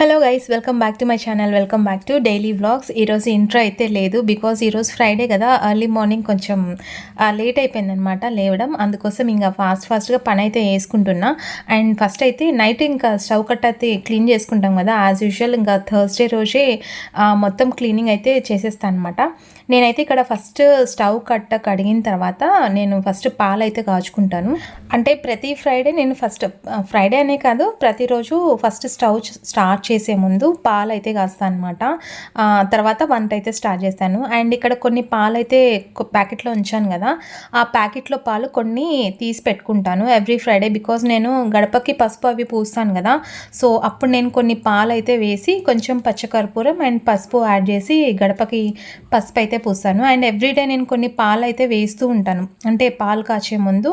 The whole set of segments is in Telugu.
Welcome back to my channel welcome back to daily vlogs ఈరోజు ఇంట్రో అయితే లేదు బికాజ్ ఈరోజు ఫ్రైడే కదా. ఎర్లీ మార్నింగ్ కొంచెం లేట్ అయిపోయిందనమాట లేవడం. అందుకోసం ఇంకా ఫాస్ట్ ఫాస్ట్గా పని అయితే వేసుకుంటున్నా. అండ్ ఫస్ట్ అయితే నైట్ ఇంకా స్టవ్ కట్ అయితే క్లీన్ చేసుకుంటాం కదా. యాజ్ యూజువల్ ఇంకా థర్స్డే రోజే మొత్తం క్లీనింగ్ అయితే చేసేస్తాను అనమాట నేనైతే ఇక్కడ ఫస్ట్ స్టవ్ కట్ట కడిగిన తర్వాత నేను ఫస్ట్ పాలు అయితే కాచుకుంటాను. అంటే ప్రతి ఫ్రైడే నేను ఫస్ట్ ఫ్రైడే అనే కాదు ప్రతిరోజు ఫస్ట్ స్టవ్ స్టార్ట్ చేసే ముందు పాలు అయితే కాస్తాను అనమాట తర్వాత వంట అయితే స్టార్ట్ చేస్తాను. అండ్ ఇక్కడ కొన్ని పాలు అయితే ప్యాకెట్లో ఉంచాను కదా ఆ ప్యాకెట్లో పాలు కొన్ని తీసి పెట్టుకుంటాను ఎవ్రీ ఫ్రైడే బికాజ్ నేను గడపకి పసుపు అవి పూస్తాను కదా. సో అప్పుడు నేను కొన్ని పాలు అయితే వేసి కొంచెం పచ్చకర్పూరం అండ్ పసుపు యాడ్ చేసి గడపకి పసుపు అయితే పూస్తాను. అండ్ ఎవ్రీడే నేను కొన్ని పాలు అయితే వేస్తూ ఉంటాను. అంటే పాలు కాచే ముందు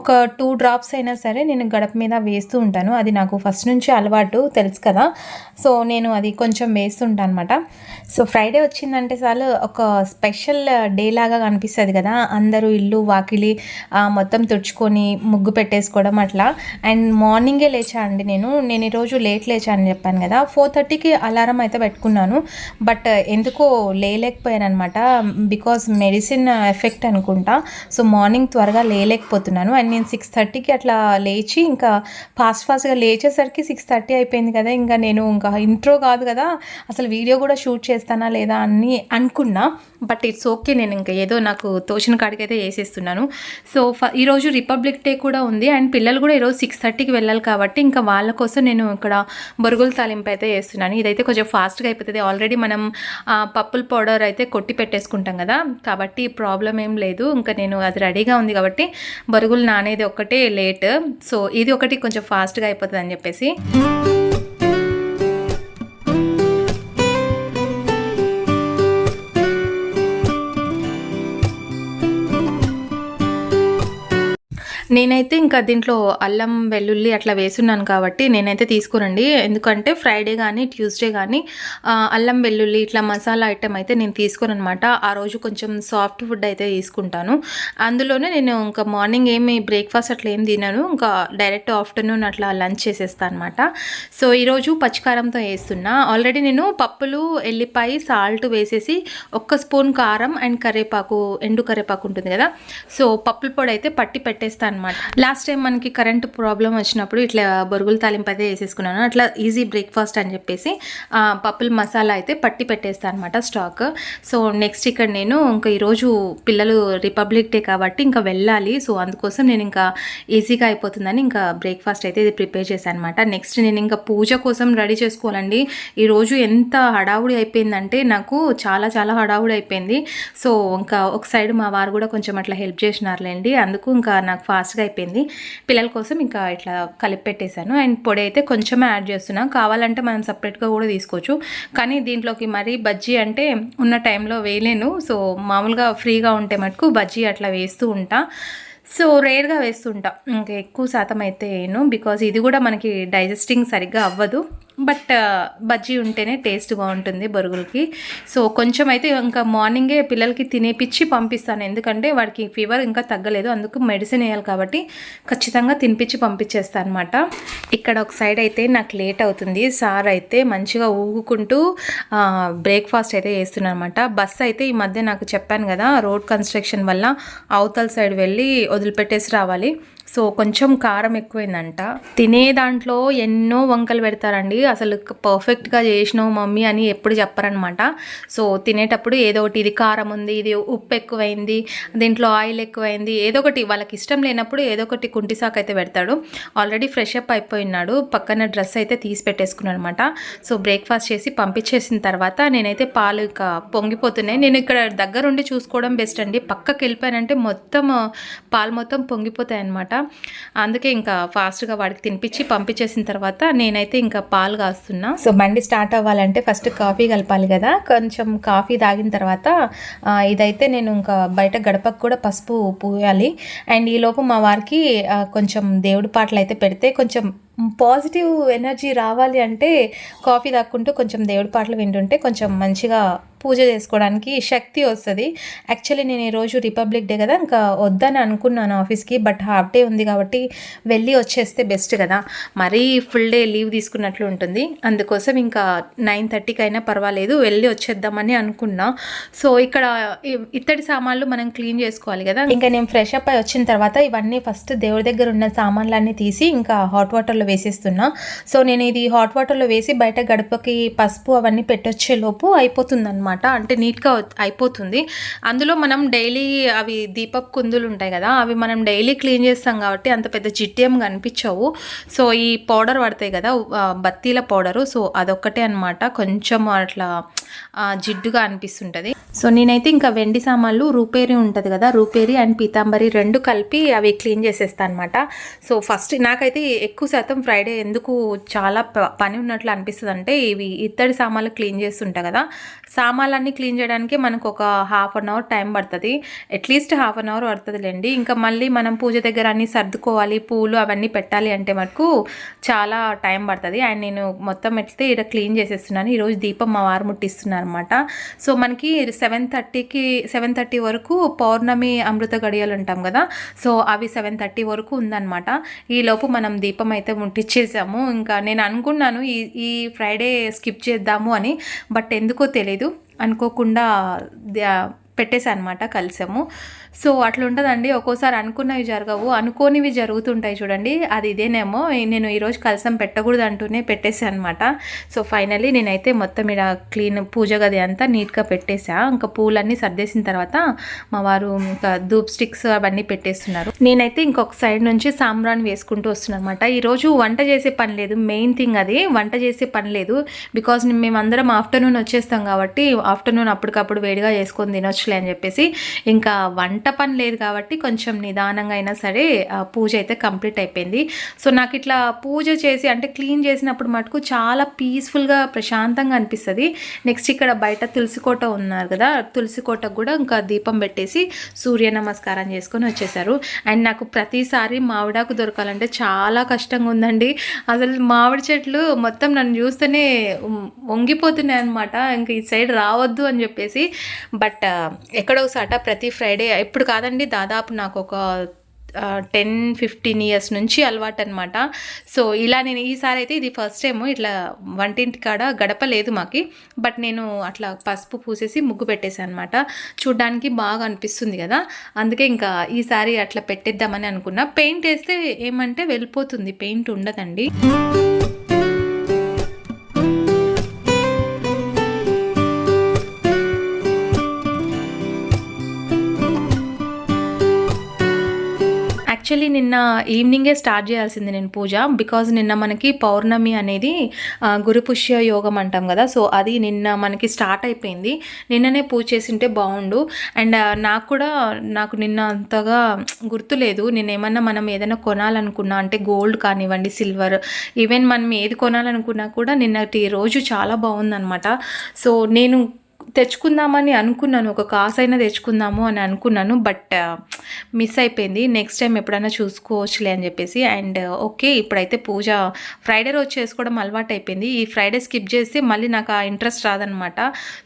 ఒక టూ డ్రాప్స్ అయినా సరే నేను గడప మీద వేస్తూ ఉంటాను. అది నాకు ఫస్ట్ నుంచి అలవాటు తెలుసు కదా. సో నేను అది కొంచెం వేస్తుంటాను అనమాట సో ఫ్రైడే వచ్చిందంటే చాలు ఒక స్పెషల్ డే లాగా కనిపిస్తుంది కదా. అందరూ ఇల్లు వాకిలి మొత్తం తుడుచుకొని ముగ్గు పెట్టేసుకోవడం అట్లా. అండ్ మార్నింగే లేచా అండి నేను. నేను ఈరోజు లేట్ లేచా అని చెప్పాను కదా. ఫోర్ థర్టీకి అలారం అయితే పెట్టుకున్నాను. బట్ ఎందుకో లేలేకపోయాను అనమాట బికాస్ మెడిసిన్ ఎఫెక్ట్ అనుకుంటా. సో మార్నింగ్ త్వరగా లేలేకపోతున్నాను అండ్ నేను సిక్స్ థర్టీకి అట్లా లేచి ఇంకా ఫాస్ట్ ఫాస్ట్గా లేచేసరికి సిక్స్ థర్టీ అయిపోయింది కదా. ఇంకా నేను ఇంకా ఇంట్రో కాదు కదా అసలు వీడియో కూడా షూట్ చేస్తానా లేదా అని అనుకున్నా బట్ ఇట్స్ ఓకే నేను ఇంకా ఏదో నాకు తోచిన కాడికి అయితే వేసేస్తున్నాను. సో ఫ ఈరోజు రిపబ్లిక్ డే కూడా ఉంది అండ్ పిల్లలు కూడా ఈరోజు సిక్స్ థర్టీకి వెళ్ళాలి కాబట్టి ఇంకా వాళ్ళ కోసం నేను ఇక్కడ బొరుగుల తాలింపు అయితే వేస్తున్నాను. ఇదైతే కొంచెం ఫాస్ట్గా అయిపోతుంది. ఆల్రెడీ మనం పప్పుల పౌడర్ అయితే కొట్టి పెట్టేసుకుంటాం కదా కాబట్టి ప్రాబ్లం ఏం లేదు. ఇంకా నేను అది రెడీగా ఉంది కాబట్టి బరుగులు నానేది ఒక్కటే లేట్ సో ఇది ఒకటి కొంచెం ఫాస్ట్గా అయిపోతుంది అని చెప్పేసి. నేనైతే ఇంకా దీంట్లో అల్లం వెల్లుల్లి అట్లా వేసున్నాను కాబట్టి నేనైతే తీసుకురండి ఎందుకంటే ఫ్రైడే కానీ ట్యూస్డే కానీ అల్లం వెల్లుల్లి ఇట్లా మసాలా ఐటెం అయితే నేను తీసుకోను అనమాట ఆ రోజు కొంచెం సాఫ్ట్ ఫుడ్ అయితే తీసుకుంటాను. అందులోనే నేను ఇంకా మార్నింగ్ ఏమి బ్రేక్ఫాస్ట్ అట్లా ఏం తినను. ఇంకా డైరెక్ట్ ఆఫ్టర్నూన్ అట్లా లంచ్ చేసేస్తాను అనమాట. సో ఈరోజు పచ్చికారంతో వేస్తున్నా. ఆల్రెడీ నేను పప్పులు ఎల్లిపాయ సాల్ట్ వేసేసి ఒక్క స్పూన్ కారం అండ్ కరివేపాకు ఎండు కరివేపాకు ఉంటుంది కదా. సో పప్పుల పొడి అయితే పట్టి పెట్టేస్తాను. అనమాట లాస్ట్ టైం మనకి కరెంట్ ప్రాబ్లం వచ్చినప్పుడు ఇట్లా బొరుగుల తాలింపు అయితే వేసేసుకున్నాను. అట్లా ఈజీ బ్రేక్ఫాస్ట్ అని చెప్పేసి పప్పుల మసాలా అయితే పట్టి పెట్టేస్తాను అనమాట స్టాక్ సో నెక్స్ట్ ఇక్కడ నేను ఇంకా ఈరోజు పిల్లలు రిపబ్లిక్ డే కాబట్టి ఇంకా వెళ్ళాలి. సో అందుకోసం నేను ఇంకా ఈజీగా అయిపోతుందని ఇంకా బ్రేక్ఫాస్ట్ అయితే ఇది ప్రిపేర్ చేశాను అనమాట నెక్స్ట్ నేను ఇంకా పూజ కోసం రెడీ చేసుకోవాలండి. ఈరోజు ఎంత హడావుడి అయిపోయిందంటే నాకు చాలా చాలా హడావుడి అయిపోయింది. సో ఇంకా ఒక సైడ్ మా వారు కూడా కొంచెం అట్లా హెల్ప్ చేసినారులేండి. అందుకు ఇంకా నాకు ఫాస్ట్ ఫాస్ట్గా అయిపోయింది. పిల్లల కోసం ఇంకా ఇట్లా కలిపి పెట్టేశాను. అండ్ పొడి అయితే కొంచెమే యాడ్ చేస్తున్నా. కావాలంటే మనం సపరేట్గా కూడా తీసుకోవచ్చు. కానీ దీంట్లోకి మరీ బజ్జీ అంటే ఉన్న టైంలో వేయలేను. సో మామూలుగా ఫ్రీగా ఉంటే మటుకు బజ్జీ అట్లా వేస్తూ ఉంటా. సో రేర్గా వేస్తుంటా ఇంకా ఎక్కువ శాతం అయితే వేయను. బికాజ్ ఇది కూడా మనకి డైజెస్టింగ్ సరిగ్గా అవ్వదు. బట్ బజ్జీ ఉంటేనే టేస్ట్ బాగుంటుంది బొరుగులకి. సో కొంచెం అయితే ఇంకా మార్నింగే పిల్లలకి తినేపిచ్చి పంపిస్తాను. ఎందుకంటే వాడికి ఫీవర్ ఇంకా తగ్గలేదు. అందుకు మెడిసిన్ వేయాలి కాబట్టి ఖచ్చితంగా తినిపించి పంపించేస్తాను అనమాట ఇక్కడ ఒక సైడ్ అయితే నాకు లేట్ అవుతుంది. సార్ అయితే మంచిగా ఊగుకుంటూ బ్రేక్ఫాస్ట్ అయితే వేస్తున్నాను అనమాట బస్సు అయితే ఈ మధ్య నాకు చెప్పాను కదా రోడ్ కన్స్ట్రక్షన్ వల్ల అవతల సైడ్ వెళ్ళి వదిలిపెట్టేసి రావాలి. సో కొంచెం కారం ఎక్కువైందంట. తినే దాంట్లో ఎన్నో వంకలు పెడతారండి. అసలు పర్ఫెక్ట్గా చేసినావు మమ్మీ అని ఎప్పుడు చెప్పరనమాట. సో తినేటప్పుడు ఏదో ఒకటి ఇది కారం ఉంది ఇది ఉప్పు ఎక్కువైంది దీంట్లో ఆయిల్ ఎక్కువైంది ఏదో ఒకటి వాళ్ళకి ఇష్టం లేనప్పుడు ఏదో ఒకటి కుంటిసాకు అయితే పెడతాడు. ఆల్రెడీ ఫ్రెష్ అప్ అయిపోయినాడు పక్కన డ్రెస్ అయితే తీసి పెట్టేసుకున్నాను అనమాట సో బ్రేక్ఫాస్ట్ చేసి పంపించేసిన తర్వాత నేనైతే పాలు ఇంకా పొంగిపోతున్నాయి. నేను ఇక్కడ దగ్గరుండి చూసుకోవడం బెస్ట్ అండి. పక్కకి వెళ్ళిపోయానంటే మొత్తం పాలు మొత్తం పొంగిపోతాయి అనమాట అందుకే ఇంకా ఫాస్ట్గా వాడికి తినిపించి పంపించేసిన తర్వాత నేనైతే ఇంకా పాలు కాస్తున్నా సో బండి స్టార్ట్ అవ్వాలంటే ఫస్ట్ కాఫీ కలపాలి కదా. కొంచెం కాఫీ తాగిన తర్వాత ఇదైతే నేను ఇంకా బయట గడపకు కూడా పసుపు పూయాలి. అండ్ ఈలోపు మా వారికి కొంచెం దేవుడి పాటలు అయితే పెడితే కొంచెం పాజిటివ్ ఎనర్జీ రావాలి అంటే కాఫీ తాక్కుంటూ కొంచెం దేవుడి పాటలు వింటుంటే కొంచెం మంచిగా పూజ చేసుకోవడానికి శక్తి వస్తుంది. యాక్చువల్లీ నేను ఈరోజు రిపబ్లిక్ డే కదా ఇంకా వద్దని అనుకున్నాను ఆఫీస్కి బట్ హాఫ్ డే ఉంది కాబట్టి వెళ్ళి వచ్చేస్తే బెస్ట్ కదా. మరీ ఫుల్ డే లీవ్ తీసుకున్నట్లు ఉంటుంది. అందుకోసం ఇంకా నైన్ థర్టీకి అయినా పర్వాలేదు వెళ్ళి వచ్చేద్దామని అనుకున్నా. సో ఇక్కడ ఇత్తడి సామాన్లు మనం క్లీన్ చేసుకోవాలి కదా. ఇంకా నేను ఫ్రెష్ అప్ అయి వచ్చిన తర్వాత ఇవన్నీ ఫస్ట్ దేవుడి దగ్గర ఉన్న సామాన్లన్నీ తీసి ఇంకా హాట్ వాటర్లో వేసేస్తున్నా. సో నేను ఇది హాట్ వాటర్లో వేసి బయట గడపకి పసుపు అవన్నీ పెట్టొచ్చే లోపు అయిపోతుంది అనమాట అంటే నీట్గా అయిపోతుంది. అందులో మనం డైలీ అవి దీపక్ కుందులు ఉంటాయి కదా అవి మనం డైలీ క్లీన్ చేస్తాం కాబట్టి అంత పెద్ద జిట్టేం కనిపించవు. సో ఈ పౌడర్ పడతాయి కదా బత్తీల పౌడరు. సో అదొక్కటే అనమాట కొంచెం అట్లా జిడ్డుగా అనిపిస్తుంటుంది. సో నేనైతే ఇంకా వెండి సామాన్లు రూపేరి ఉంటుంది కదా రూపేరి అండ్ పీతాంబరి రెండు కలిపి అవి క్లీన్ చేసేస్తాను అనమాట సో ఫస్ట్ నాకైతే ఎక్కువ శాతం ఫ్రైడే ఎందుకు చాలా ప- పని ఉన్నట్లు అనిపిస్తుంది అంటే ఇవి ఇత్తడి సామాన్లు క్లీన్ చేస్తుంటా కదా సామాన్లన్నీ క్లీన్ చేయడానికి మనకు ఒక హాఫ్ అన్ అవర్ టైం పడుతుంది. At least half an hour పడుతుందిలేండి. ఇంకా మళ్ళీ మనం పూజ దగ్గర అన్నీ సర్దుకోవాలి పూలు అవన్నీ పెట్టాలి అంటే మనకు చాలా టైం పడుతుంది. అండ్ నేను మొత్తం ఎట్లయితే ఇక్కడ క్లీన్ చేసేస్తున్నాను ఈరోజు దీపం మా వారు ముట్టిస్తున్నాను అనమాట సో మనకి సెవెన్ థర్టీకి సెవెన్ థర్టీ వరకు పౌర్ణమి అమృత గడియలు ఉంటాం కదా. సో అవి సెవెన్ థర్టీ వరకు ఉందన్నమాట. ఈ లోపు మనం దీపం అయితే ముట్టించేసాము ఇంకా నేను అనుకున్నాను ఈ ఈ ఫ్రైడే స్కిప్ చేద్దాము అని. బట్ ఎందుకో తెలీదు. అనుకోకుండా అనమాట కలిసాము. సో అట్లా ఉంటుందండి ఒక్కోసారి అనుకున్నవి జరగవు. అనుకోనివి జరుగుతుంటాయి చూడండి. అది ఇదేనేమో. నేను ఈరోజు కలసం పెట్టకూడదు అంటూనే పెట్టేశానమాట. సో ఫైనలీ నేనైతే మొత్తం ఇలా క్లీన్ పూజ గది అంతా నీట్గా పెట్టేసా ఇంకా పూలన్నీ సర్దేసిన తర్వాత మా వారు ఇంకా ధూప్ స్టిక్స్ అవన్నీ పెట్టేస్తున్నారు. నేనైతే ఇంకొక సైడ్ నుంచి సాంబ్రాన్ వేసుకుంటూ వస్తున్నాను అనమాట ఈరోజు వంట చేసే పని లేదు. మెయిన్ థింగ్ అది. వంట చేసే పని లేదు. బికాజ్ మేమందరం ఆఫ్టర్నూన్ వచ్చేస్తాం కాబట్టి ఆఫ్టర్నూన్ అప్పటికప్పుడు వేడిగా చేసుకొని తినొచ్చు. తినొచ్చులే అని చెప్పేసి ఇంకా వంట పని లేదు కాబట్టి కొంచెం నిదానంగా అయినా సరే పూజ అయితే కంప్లీట్ అయిపోయింది. సో నాకు ఇట్లా పూజ చేసి అంటే క్లీన్ చేసినప్పుడు మటుకు చాలా పీస్ఫుల్గా ప్రశాంతంగా అనిపిస్తుంది. నెక్స్ట్ ఇక్కడ బయట తులసి కోట ఉన్నారు కదా తులసి కోటకు కూడా ఇంకా దీపం పెట్టేసి సూర్య నమస్కారం చేసుకొని వచ్చేసారు. అండ్ నాకు ప్రతిసారి మామిడాకు దొరకాలంటే చాలా కష్టంగా ఉందండి. అసలు మామిడి చెట్లు మొత్తం నన్ను చూస్తేనే వంగిపోతున్నాయి అనమాట ఇంక ఈ సైడ్ రావద్దు అని చెప్పేసి బట్ ఎక్కడో ఒకసాట ప్రతి ఫ్రైడే ఇప్పుడు కాదండి దాదాపు నాకు ఒక టెన్ ఫిఫ్టీన్ ఇయర్స్ నుంచి అలవాటు అనమాట సో ఇలా నేను ఈసారి అయితే ఇది ఫస్ట్ టైం ఇట్లా వంటింటి కాడ గడప లేదు మాకి. బట్ నేను అట్లా పసుపు పూసేసి ముగ్గు పెట్టేశాను అనమాట చూడ్డానికి బాగా అనిపిస్తుంది కదా. అందుకే ఇంకా ఈసారి అట్లా పెట్టేద్దామని అనుకున్నా. పెయింట్ వేస్తే ఏమంటే వెళ్ళిపోతుంది. పెయింట్ ఉండదండి. యాక్చువల్లీ నిన్న ఈవినింగే స్టార్ట్ చేయాల్సింది నేను పూజ బికాజ్ నిన్న మనకి పౌర్ణమి అనేది గురుపుష్య యోగం అంటాం కదా. సో అది నిన్న మనకి స్టార్ట్ అయిపోయింది. నిన్ననే పూజ చేసింటే బాగుండు. అండ్ నాకు కూడా నాకు నిన్న అంతగా గుర్తులేదు. నేను ఏమన్నా మనం ఏదైనా కొనాలనుకున్నా అంటే గోల్డ్ కానివ్వండి సిల్వర్ ఈవెన్ మనం ఏది కొనాలనుకున్నా కూడా నిన్నటి రోజు చాలా బాగుందనమాట సో నేను తెచ్చుకుందామని అనుకున్నాను. ఒక కాసైనా తెచ్చుకుందాము అని అనుకున్నాను. బట్ మిస్ అయిపోయింది. నెక్స్ట్ టైం ఎప్పుడైనా చూసుకోవచ్చులే అని చెప్పేసి. అండ్ ఓకే ఇప్పుడైతే పూజ ఫ్రైడే రోజు చేసుకోవడం అలవాటు అయిపోయింది ఈ ఫ్రైడే స్కిప్ చేస్తే మళ్ళీ నాకు ఆ ఇంట్రెస్ట్ రాదనమాట.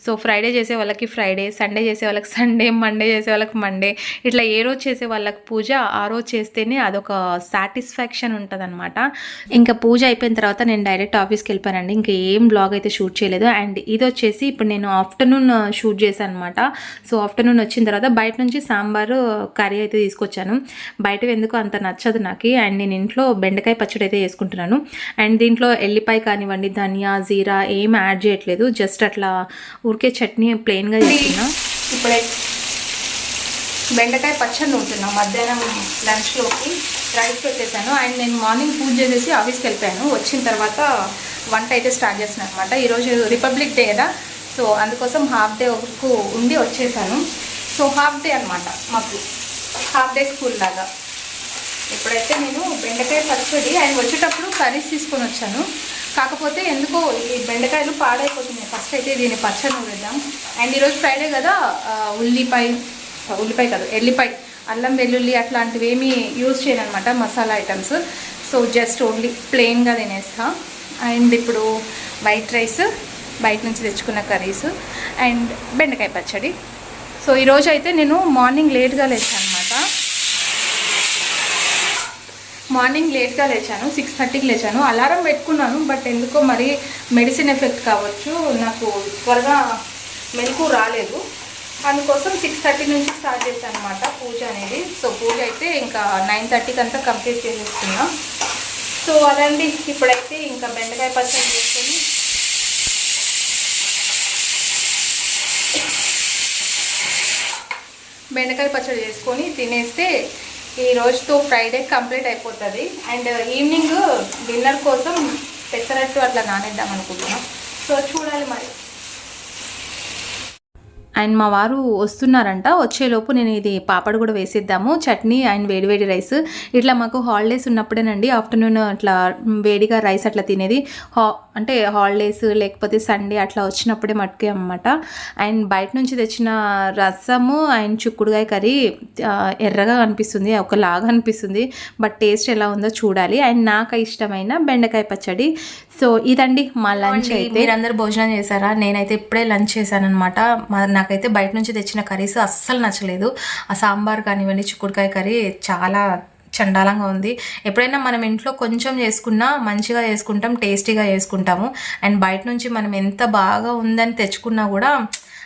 సో ఫ్రైడే చేసే వాళ్ళకి ఫ్రైడే సండే చేసే వాళ్ళకి సండే మండే చేసే వాళ్ళకి మండే ఇట్లా ఏ రోజు చేసే వాళ్ళకి పూజ ఆ రోజు చేస్తేనే అదొక సాటిస్ఫాక్షన్ ఉంటుందన్నమాట ఇంకా పూజ అయిపోయిన తర్వాత నేను డైరెక్ట్ ఆఫీస్కి వెళ్ళిపోయానండి. ఇంకా ఏం బ్లాగ్ అయితే షూట్ చేయలేదు. అండ్ ఇది వచ్చేసి ఇప్పుడు నేను ఆఫ్టర్నూన్ షూట్ చేశాను అనమాట సో ఆఫ్టర్నూన్ వచ్చిన తర్వాత బయట నుంచి సాంబారు కర్రీ అయితే తీసుకొచ్చాను. బయట ఎందుకు అంత నచ్చదు నాకు. అండ్ నేను ఇంట్లో బెండకాయ పచ్చడి అయితే వేసుకుంటున్నాను అండ్ దీంట్లో ఎల్లిపాయ కానివ్వండి ధనియా జీరా ఏం యాడ్ చేయట్లేదు. జస్ట్ అట్లా ఊరికే చట్నీ ప్లెయిన్గా చేస్తున్నా ఇప్పుడే బెండకాయ పచ్చడి ఉంటున్నాం. మధ్యాహ్నం లంచ్లోకి రైస్ పెట్టేశాను. అండ్ నేను మార్నింగ్ పూజ చేసేసి ఆఫీస్కి వెళ్ళిపోయాను. వచ్చిన తర్వాత వంట అయితే స్టార్ట్ చేస్తున్నాను అనమాట ఈరోజు రిపబ్లిక్ డే కదా. సో అందుకోసం హాఫ్ డే వరకు ఉండి వచ్చేసాను. సో హాఫ్ డే అనమాట మాకు. హాఫ్ డే స్కూల్ లాగా. ఇప్పుడైతే నేను బెండకాయ పచ్చడి అండ్ వచ్చేటప్పుడు కర్రీస్ తీసుకొని వచ్చాను. కాకపోతే ఎందుకో ఈ బెండకాయలు పాడైపోతున్నాయి. ఫస్ట్ అయితే దీన్ని పచ్చడి నూరేద్దాం. అండ్ ఈరోజు ఫ్రైడే కదా ఉల్లిపాయ ఉల్లిపాయ కాదు ఎల్లిపాయ అల్లం వెల్లుల్లి అట్లాంటివి ఏమీ యూజ్ చేయను అనమాట masala items so just only ప్లెయిన్గా తినేస్తా. అండ్ ఇప్పుడు వైట్ రైస్ బయట నుంచి తెచ్చుకున్న కర్రీస్ అండ్ బెండకాయ పచ్చడి. సో ఈరోజు అయితే నేను మార్నింగ్ లేట్గా లేచాను అనమాట మార్నింగ్ లేట్గా లేచాను సిక్స్ థర్టీకి లేచాను. అలారం పెట్టుకున్నాను బట్ ఎందుకో మరి మెడిసిన్ ఎఫెక్ట్ కావచ్చు. నాకు త్వరగా మెలకు రాలేదు. అందుకోసం సిక్స్ థర్టీ నుంచి స్టార్ట్ చేశాను అనమాట పూజ అనేది. సో పూజ అయితే ఇంకా నైన్ థర్టీకి అంతా కంప్లీట్ చేసేస్తున్నా సో అదండి. ఇప్పుడైతే ఇంకా బెండకాయ పచ్చడి చేసుకొని బెండకాయ పచ్చడి చేసుకొని తినేస్తే ఈ రోజుతో ఫ్రైడే కంప్లీట్ అయిపోతుంది. అండ్ ఈవినింగ్ డిన్నర్ కోసం పెసరట్టు అట్లా నానేద్దాం అనుకుంటున్నాం. సో చూడాలి మరి. అండ్ మా వారు వస్తున్నారంట. వచ్చేలోపు నేను ఇది పాపడ్ కూడా వేసేద్దాము. చట్నీ అండ్ వేడివేడి రైస్. ఇట్లా మాకు హాలిడేస్ ఉన్నప్పుడేనండి. ఆఫ్టర్నూన్ అట్లా వేడిగా రైస్ అట్లా తినేది. హా అంటే హాలిడేస్ లేకపోతే సండే అట్లా వచ్చినప్పుడే మట్టుకే అన్నమాట. అండ్ బయట నుంచి తెచ్చిన రసము అండ్ చుక్కుడుగాయ కర్రీ ఎర్రగా అనిపిస్తుంది ఒకలాగా అనిపిస్తుంది. బట్ టేస్ట్ ఎలా ఉందో చూడాలి. అండ్ నాకు ఇష్టమైన బెండకాయ పచ్చడి. సో ఇదండి మా లంచ్ అయితే. మీరందరూ భోజనం చేశారా? నేనైతే ఇప్పుడే లంచ్ చేశాను అనమాట నాకైతే బయట నుంచి తెచ్చిన కర్రీస్ అస్సలు నచ్చలేదు. ఆ సాంబార్ కానివ్వండి చిక్కుడుకాయ కర్రీ చాలా చండాలంగా ఉంది. ఎప్పుడైనా మనం ఇంట్లో కొంచెం చేసుకున్నా మంచిగా చేసుకుంటాం టేస్టీగా చేసుకుంటాము. అండ్ బయట నుంచి మనం ఎంత బాగా ఉందని తెచ్చుకున్నా కూడా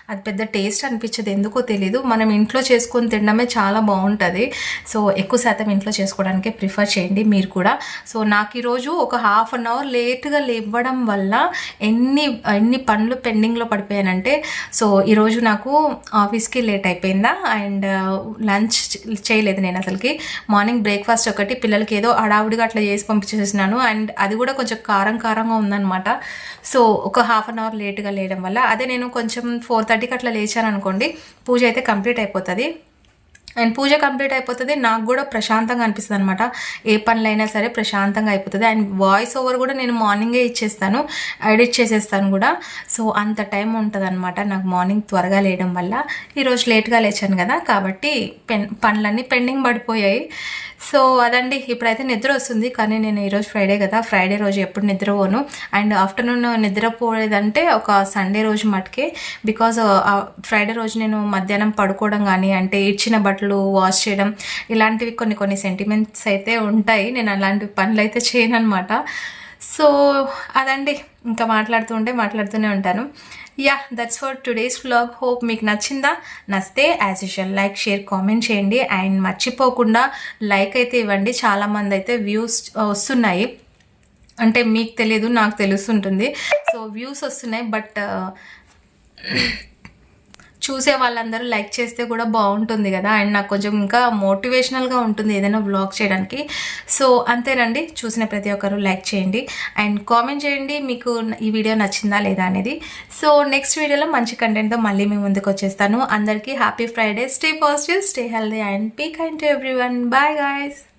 అది పెద్ద టేస్ట్ అనిపించదు ఎందుకో తెలీదు. మనం ఇంట్లో చేసుకొని తినడమే చాలా బాగుంటుంది. సో ఎక్కువ శాతం ఇంట్లో చేసుకోవడానికే ప్రిఫర్ చేయండి మీరు కూడా. సో నాకు ఈరోజు ఒక హాఫ్ అన్ అవర్ లేట్గా లేవడం వల్ల ఎన్ని ఎన్ని పనులు పెండింగ్లో పడిపోయానంటే సో ఈరోజు నాకు ఆఫీస్కి లేట్ అయిపోయిందా? అండ్ లంచ్ చేయలేదు నేను అసలుకి. మార్నింగ్ బ్రేక్ఫాస్ట్ ఒకటి పిల్లలకి ఏదో అడావుడిగా అట్లా చేసి పంపించేసినాను అండ్ అది కూడా కొంచెం కారం కారంగా ఉందన్నమాట. సో ఒక హాఫ్ అన్ అవర్ లేట్గా లేయడం వల్ల. అదే నేను కొంచెం ఫోర్ థర్టీకి అట్లా లేచాను అనుకోండి పూజ అయితే కంప్లీట్ అయిపోతుంది. అండ్ పూజ కంప్లీట్ అయిపోతుంది నాకు కూడా ప్రశాంతంగా అనిపిస్తుంది అనమాట ఏ పనులైనా సరే ప్రశాంతంగా అయిపోతుంది. అండ్ వాయిస్ ఓవర్ కూడా నేను మార్నింగే ఇచ్చేస్తాను ఎడిట్ చేసేస్తాను కూడా. సో అంత టైం ఉంటుంది అనమాట నాకు మార్నింగ్ త్వరగా లేయడం వల్ల. ఈరోజు లేట్గా లేచాను కదా కాబట్టి పెన్ పనులన్నీ పెండింగ్ పడిపోయాయి. సో అదండి ఇప్పుడైతే నిద్ర వస్తుంది. కానీ నేను ఈరోజు ఫ్రైడే కదా. ఫ్రైడే రోజు ఎప్పుడు నిద్రపోను. అండ్ ఆఫ్టర్నూన్ నిద్రపోలేదంటే ఒక సండే రోజు మటుకే. బికాజ్ ఫ్రైడే రోజు నేను మధ్యాహ్నం పడుకోవడం కానీ అంటే ఇచ్చిన బట్టలు వాష్ చేయడం ఇలాంటివి కొన్ని కొన్ని సెంటిమెంట్స్ అయితే ఉంటాయి. నేను అలాంటి పనులు అయితే చేయను అనమాట సో అదండి. ఇంకా మాట్లాడుతూ ఉంటే మాట్లాడుతూనే ఉంటాను. Yeah that's for today's vlog hope మీకు నచ్చిందా? నచ్చితే as usual like share comment చేయండి. అండ్ మర్చిపోకుండా లైక్ అయితే ఇవ్వండి. చాలామంది అయితే వ్యూస్ uh, వస్తున్నాయి. అంటే మీకు తెలియదు నాకు తెలుస్తుంటుంది సో వ్యూస్ వస్తున్నాయి బట్ చూసే వాళ్ళందరూ లైక్ చేస్తే కూడా బాగుంటుంది కదా. అండ్ నాకు కొంచెం ఇంకా మోటివేషనల్గా ఉంటుంది ఏదైనా బ్లాగ్ చేయడానికి. సో అంతేనండి. చూసిన ప్రతి ఒక్కరు లైక్ చేయండి. అండ్ కామెంట్ చేయండి మీకు ఈ వీడియో నచ్చిందా లేదా అనేది. సో నెక్స్ట్ వీడియోలో మంచి కంటెంట్తో మళ్ళీ మీ ముందుకు వచ్చేస్తాను. అందరికీ happy Friday. Stay positive stay healthy and be kind to everyone bye guys.